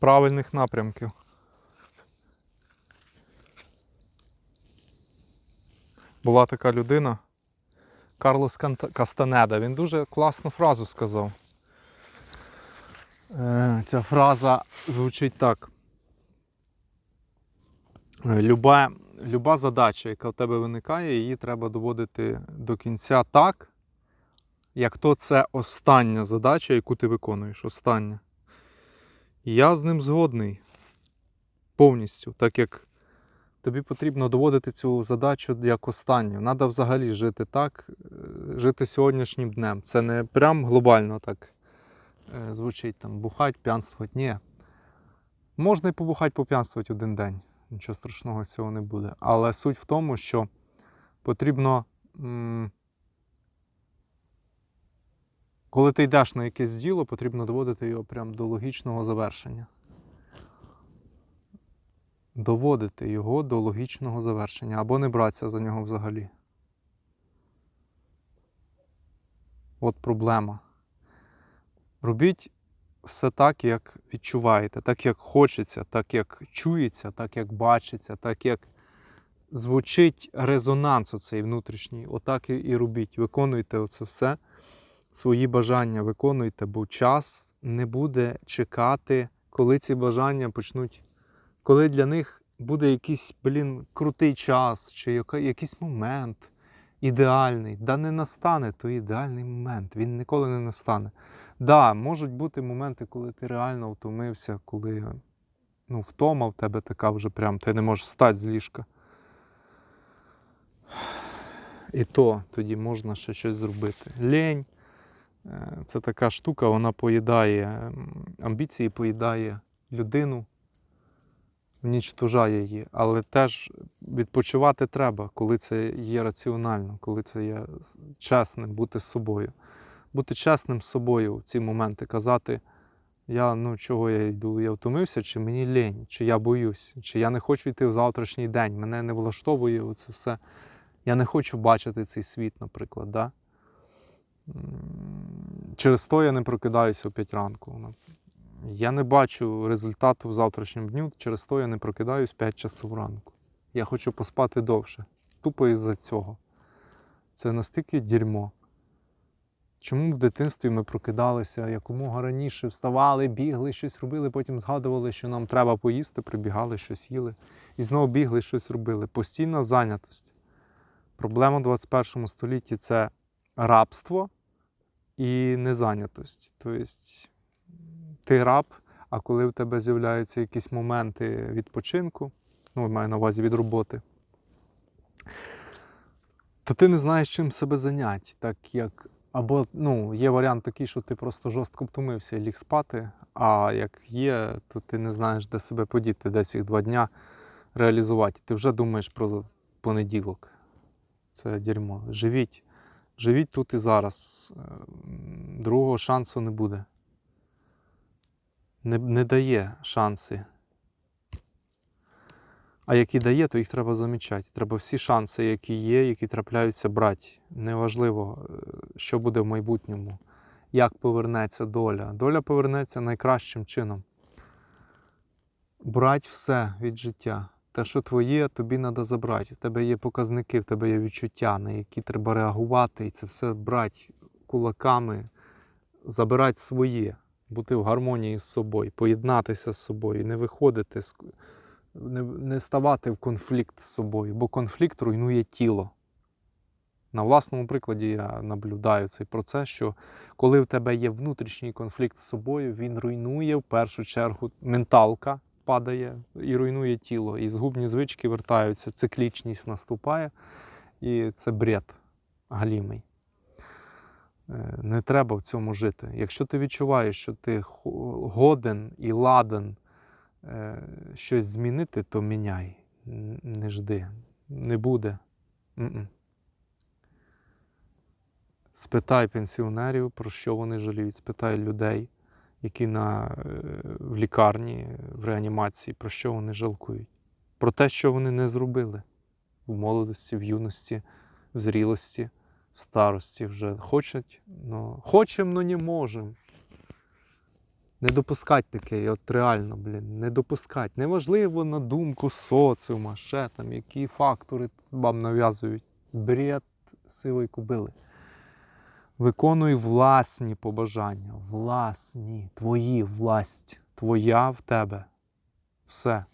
правильних напрямків. Була така людина, Карлос Кастанеда. Він дуже класну фразу сказав. Е, Ця фраза звучить так. Е, Люба, люба задача, яка в тебе виникає, її треба доводити до кінця так, як то це остання задача, яку ти виконуєш. Остання. Я з ним згодний повністю, так як тобі потрібно доводити цю задачу як останню. Треба взагалі жити так, е, жити сьогоднішнім днем. Це не прям глобально так е, звучить там бухать, п'янствувати. Ні. Можна і побухати, поп'янствувати один день. Нічого страшного цього не буде. Але суть в тому, що потрібно. м, Коли ти йдеш на якесь діло, потрібно доводити його прямо до логічного завершення. Доводити його до логічного завершення або не братися за нього взагалі. От проблема. Робіть все так, як відчуваєте, так, як хочеться, так, як чується, так, як бачиться, так, як звучить резонанс оцей внутрішній. Отак і робіть. Виконуйте оце все свої бажання виконуйте, бо час не буде чекати, коли ці бажання почнуть, коли для них буде якийсь, блін, крутий час, чи якийсь момент ідеальний. Да не настане той ідеальний момент, він ніколи не настане. Да, можуть бути моменти, коли ти реально втомився, коли ну, втома в тебе така вже прям, ти не можеш встати з ліжка. І то тоді можна ще щось зробити. Лень. Це така штука, вона поїдає амбіції, поїдає людину, унічтожає її. Але теж відпочивати треба, коли це є раціонально, коли це є чесним, бути з собою. Бути чесним з собою в ці моменти, казати, я, ну, чого я йду, я втомився, чи мені лінь, чи я боюсь, чи я не хочу йти в завтрашній день, мене не влаштовує оце все. Я не хочу бачити цей світ, наприклад. Да? Через то я не прокидаюся о 5 ранку. Ну, Я не бачу результату в завтрашньому дню, через то я не прокидаюсь 5 часов ранку. Я хочу поспати довше. Тупо із-за цього. Це настільки дерьмо. Чому в дитинстві ми прокидалися якомога раніше, вставали, бігли, щось робили, потім згадували, що нам треба поїсти, прибігали, щось їли. І знову бігли, щось робили. Постійна зайнятость. Проблема в 21 столітті це рабство і незайнятость. Тобто ти раб, а коли в тебе з'являються якісь моменти відпочинку, ну, маю на увазі від роботи, то ти не знаєш, чим себе зайняти. Так як, або ну, є варіант такий, що ти просто жорстко втомився і ліг спати, а як є, то ти не знаєш, де себе подіти, де ці два дня реалізувати. Ти вже думаєш про понеділок. Це дерьмо. Живіть. Живіть тут і зараз. Е, Другого шансу не буде. Не, не дає шанси. А які дає, то їх треба замічати. Треба всі шанси, які є, які трапляються, брати. Неважливо, е, що буде в майбутньому, як повернеться доля. Доля повернеться найкращим чином. Брать все від життя. Те, що твоє, тобі треба забрати. У тебе є показники, в тебе є відчуття, на які треба реагувати, і це все брати кулаками, забирати своє, бути в гармонії з собою, поєднатися з собою, не виходити, не, ставати в конфлікт з собою, бо конфлікт руйнує тіло. На власному прикладі я наблюдаю цей процес, що коли в тебе є внутрішній конфлікт з собою, він руйнує в першу чергу менталка падає і руйнує тіло. І згубні звички вертаються, циклічність наступає, і це бред галімий. Е, Не треба в цьому жити. Якщо ти відчуваєш, що ти годен і ладен е, щось змінити, то міняй. Не жди. Не буде. М-м. Спитай пенсіонерів, про що вони жаліють, спитай людей, які на, е, в лікарні, в реанімації, про що вони жалкують. Про те, що вони не зробили в молодості, в юності, в зрілості, в старості вже хочуть, но хочемо, но не можемо. Не допускать таке, от реально, блін, не допускать. Неважливо на думку соціума, ще там, які фактори вам нав'язують. Бред сивої кобили. Виконуй власні побажання, власні, твої власть, твоя в тебе. Все.